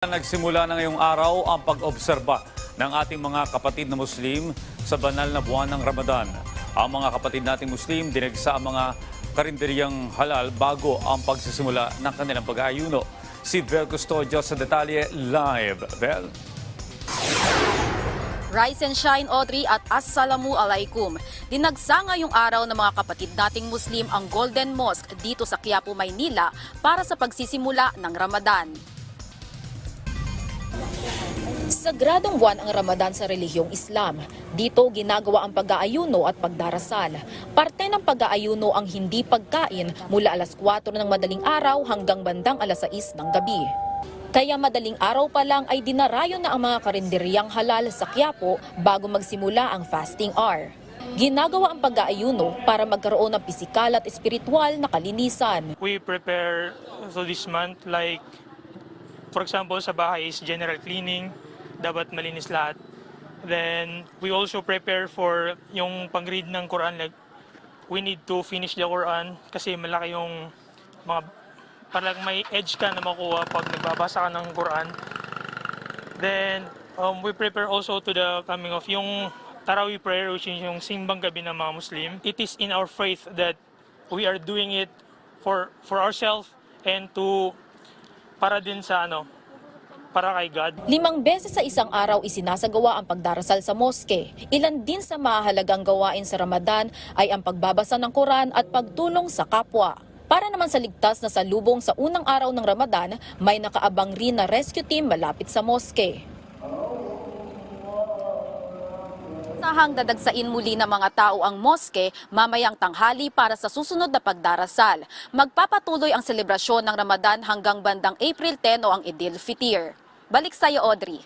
Nagsimula na ngayong araw ang pag-obserba ng ating mga kapatid na Muslim sa banal na buwan ng Ramadan. Ang mga kapatid nating Muslim dinagsa ang mga karinderyang halal bago ang pagsisimula ng kanilang pag-aayuno. Si Vel Custodio sa detalye live. Vel? Rise and shine Audrey at Assalamu alaikum. Dinagsa ngayong araw ng mga kapatid nating Muslim ang Golden Mosque dito sa Quiapo, Maynila para sa pagsisimula ng Ramadan. Sagradong buwan ang Ramadan sa relihiyong Islam. Dito ginagawa ang pag-aayuno at pagdarasal. Parte ng pag-aayuno ang hindi pagkain mula alas 4 ng madaling araw hanggang bandang alas 6 ng gabi. Kaya madaling araw pa lang ay dinarayo na ang mga karinderyang halal sa Quiapo bago magsimula ang fasting hour. Ginagawa ang pag-aayuno para magkaroon ng pisikal at espiritual na kalinisan. we prepare so this month like for example sa bahay is general cleaning dapat malinis lahat. Then we also prepare for yung pag-read ng Quran like we need to finish the Quran kasi malaki yung mga parang may edge ka na makuha pag nagbabasa ka ng Quran. Then um, we prepare also to the coming of yung Taraweeh prayer which is yung simbang gabi ng mga Muslim. It is in our faith that we are doing it for for ourselves and to para din sa ano para kay God Limang beses sa isang araw isinasagawa ang pagdarasal sa moske. Ilan din sa mahalagang gawain sa Ramadan ay ang pagbabasa ng Quran at pagtulong sa kapwa. Para naman sa ligtas na salubong sa unang araw ng Ramadan, may nakaabang rin na rescue team malapit sa moske. Sahang dadagsain muli ng mga tao ang moske mamayang tanghali para sa susunod na pagdarasal. Magpapatuloy ang selebrasyon ng Ramadan hanggang bandang April 10 o ang Idil Fitir. Balik sa iyo, Audrey.